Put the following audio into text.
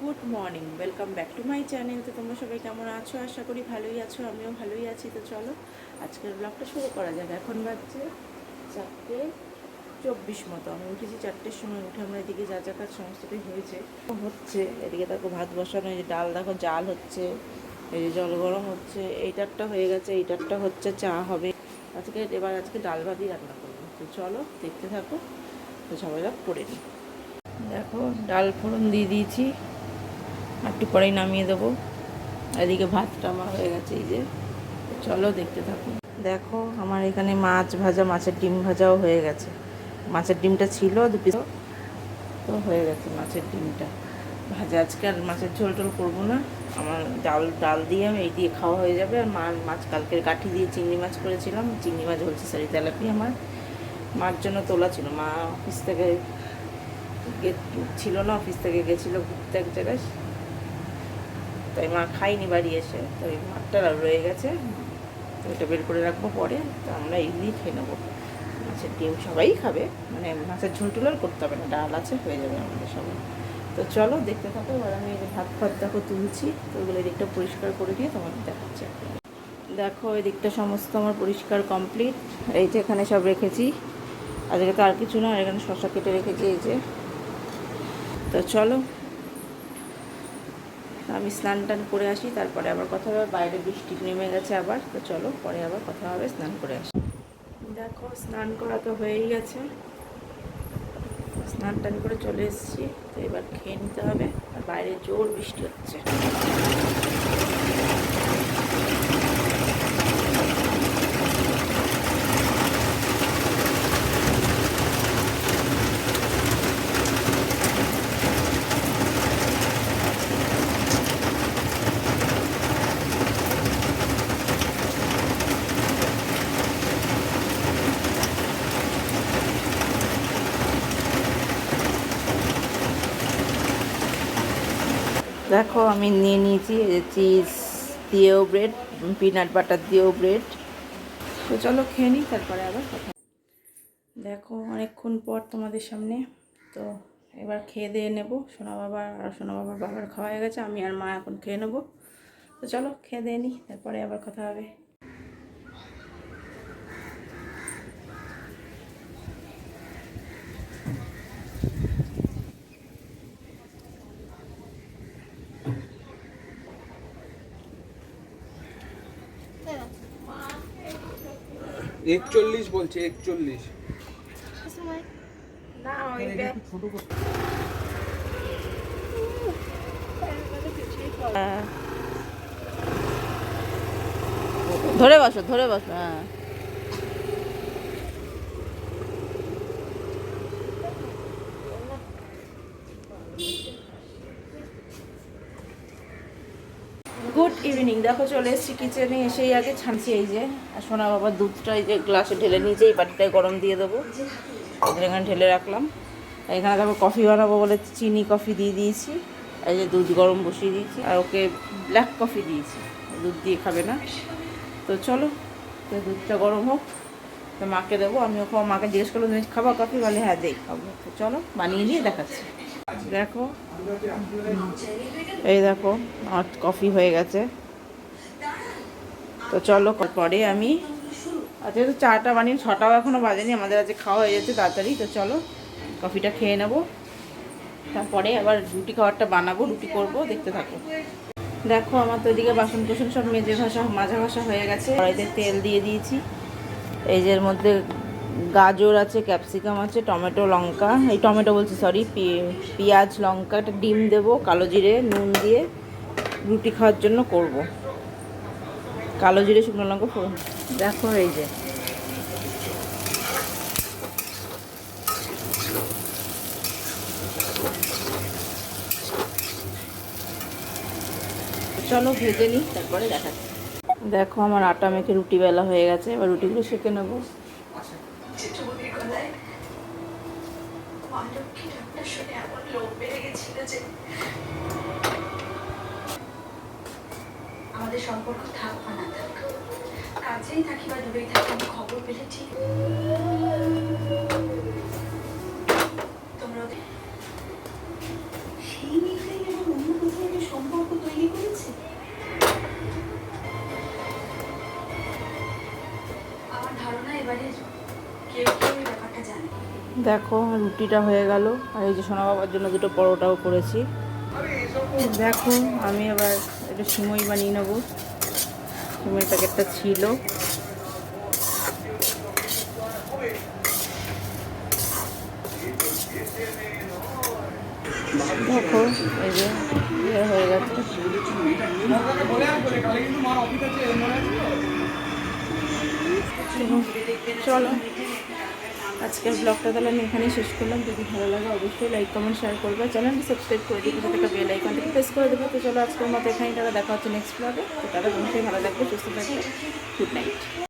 Good morning, welcome back to my channel. তো তোমরা সবাই কেমন আছো? আশা করি ভালোই আছো, আমিও ভালোই আছি। তো চলো, আজকের ব্লগটা শুরু করা যাক। এখন বাজছে চারটে চব্বিশ মতো। আমি উঠেছি চারটের সময়, উঠে আমরা এদিকে যা যা কাজ সমস্তটাই হয়েছে। হচ্ছে, এদিকে দেখো ভাত বসানো, এই যে ডাল, দেখো জাল হচ্ছে, এই যে জল গরম হচ্ছে, এইটারটা হয়ে গেছে, এইটারটা হচ্ছে, চা হবে। আজকে, এবার আজকে ডাল ভাতই রান্না করব। তো চলো, দেখতে থাকো। তো সবাই করে নিই। দেখো, ডাল ফোড়ন দিয়ে দিয়েছি। একটু পরেই নামিয়ে দেবো। এদিকে ভাতটা আমার হয়ে গেছে, এই যে। চলো দেখতে থাকুন দেখো, আমার এখানে মাছ ভাজা, মাছের ডিম ভাজাও হয়ে গেছে। মাছের ডিমটা ছিল, দু পিস। তো হয়ে গেছে মাছের ডিমটা। ভাজা আজকে আর মাছের ঝোল টোল করব না। আমার ডাল ডাল দিয়ে আমি এই দিয়ে খাওয়া হয়ে যাবে। আর মা, মাছ কালকের কাঠি দিয়ে চিংড়ি মাছ করেছিলাম। চিংড়ি মাছ বলছি সারি তেলাপি আমার। মার জন্য তোলা ছিল। মা অফিস থেকে ছিল না, অফিস থেকে গেছিল ঘুরতে এক জায়গায়। তাই মা খাইনি বাড়ি এসে। তো ওই মাঠটা রয়ে গেছে। ওইটা বের করে রাখব পরে। তো আমরা এমনি খেয়ে নেব। মাছের ডিম সবাই খাবে। মানে মাছের ঝোল টুল আর করতে হবে না। ডাল আছে, হয়ে যাবে আমাদের সবাই। তো চলো, দেখতে থাকো। এবার আমি এই ভাত ফাত দেখো তুলছি। তো ওগুলো এদিকটা পরিষ্কার করে দিয়ে তোমাদের দেখাচ্ছি। দেখো এই দিকটা সমস্ত আমার পরিষ্কার কমপ্লিট। এই যে এখানে সব রেখেছি। আজকে তো আর কিছু না এখানে শশা কেটে রেখেছি এই যে। তো চলো আমি স্নান টান করে আসি, তারপরে আবার কথা হবে, বাইরে বৃষ্টি নেমে গেছে আবার, তো চলো পরে আবার কথা হবে, স্নান করে আসি। দেখো, স্নান করা তো হয়েই গেছে। স্নান টান করে চলে এসেছি, তো এবার খেয়ে নিতে হবে, আর বাইরে জোর বৃষ্টি হচ্ছে। দেখো, আমি নিয়ে নিয়েছি চিজ দিয়েও ব্রেড, পিনাট বাটার দিয়েও ব্রেড। তো চলো খেয়ে নিই, তারপরে আবার কথা দেখো, অনেকক্ষণ পর তোমাদের সামনে। তো এবার খেয়ে দিয়ে নেব। সোনা বাবা আর সোনা বাবার বাবার খাওয়া হয়ে গেছে, আমি আর মা এখন খেয়ে নেব। তো চলো, খেয়ে দিয়ে নিই, তারপরে আবার কথা হবে। একচল্লিশ বলছে একচল্লিশ না ধরে বসো ধরে বসো হ্যাঁ গুড ইভিনিং দেখো, চলে এসেছি কিচেনে এসেই আগে ছানছি এই যে, আর সোনা বাবার দুধটা এই যে গ্লাসে ঢেলে নিয়েছে, এই বাটিটায় গরম দিয়ে দেবো। এখানে ঢেলে রাখলাম। এখানে তারপর কফি বানাবো বলে চিনি কফি দিয়ে দিয়েছি। এই যে দুধ গরম বসিয়ে দিয়েছি, আর ওকে ব্ল্যাক কফি দিয়েছি। দুধ দিয়ে খাবে না। তো চলো, তো দুধটা গরম হোক, তো মাকে দেবো। আমি ওকে মাকে জিজ্ঞেস করলাম খাবা কফি বলে হ্যাঁ দেই, খাব। তো চলো, বানিয়ে নিয়ে দেখাচ্ছি। দেখো। এই দেখো আমার কফি হয়ে গেছে। তো চলো পরে আমি আচ্ছা তো চাটা বানিয়ে, ছটাও এখনও বাজেনি, আমাদের আজকে খাওয়া হয়ে যাচ্ছে তাড়াতাড়ি, তো চলো কফিটা খেয়ে নেব। তারপরে আবার রুটি খাবারটা বানাবো, রুটি করব, দেখতে থাকো। দেখো, আমার তো এদিকে বাসন কোসন সব মেজে ভাষা মাজা ভাষা হয়ে গেছে। কড়াইতে তেল দিয়ে দিয়েছি। এই যে মধ্যে গাজর আছে ক্যাপসিকাম আছে টমেটো লঙ্কা। এই টমেটো বলছি সরি পেঁয়াজ লঙ্কা একটা ডিম দেবো কালো জিরে নুন দিয়ে রুটি খাওয়ার জন্য করব। কালো জিরে শুকনো লঙ্কা ফোড়ন। দেখো এই যে। চলো ভেজে নিই তারপরে দেখাচ্ছি। দেখো আমার আটা মেখে রুটি বেলা হয়ে গেছে এবার রুটিগুলো সেঁকে নেব। মা লক্ষ্মী ডাক্তার শুনে এমন লোভ বেড়ে গেছিল যে আমাদের সম্পর্ক থাক বা না থাক কাছেই থাকি বা দূরেই থাকি, আমি খবর পেলে ঠিক। তোমরা সেই মেয়েটাই অন্য সম্পর্ক তৈরি করেছে? আমার ধারণা এবারে কেউ দেখো, রুটিটা হয়ে গেল। আর এই যে সোনা বাবার জন্য দুটো পরোটাও করেছি। দেখো, আমি আবার একটু সিমই বানিয়ে নেব। সিমই প্যাকেটটা ছিল। দেখো, এই যে ইয়ে হয়ে গেছে। চলো। আজকের ব্লগটা তাহলে আমি এখানেই শেষ করলাম। যদি ভালো লাগে অবশ্যই লাইক কমেন্ট শেয়ার করবে। চ্যানেলটি সাবস্ক্রাইব করে দিই সাথে একটা বেল আইকনটাকে প্রেস করে দেবে। তো চলো আজকের মতো এখানেই তারা দেখা হচ্ছে নেক্সট ব্লগে তো তারা অবশ্যই ভালো লাগবে সুস্থ থাকবে। Good night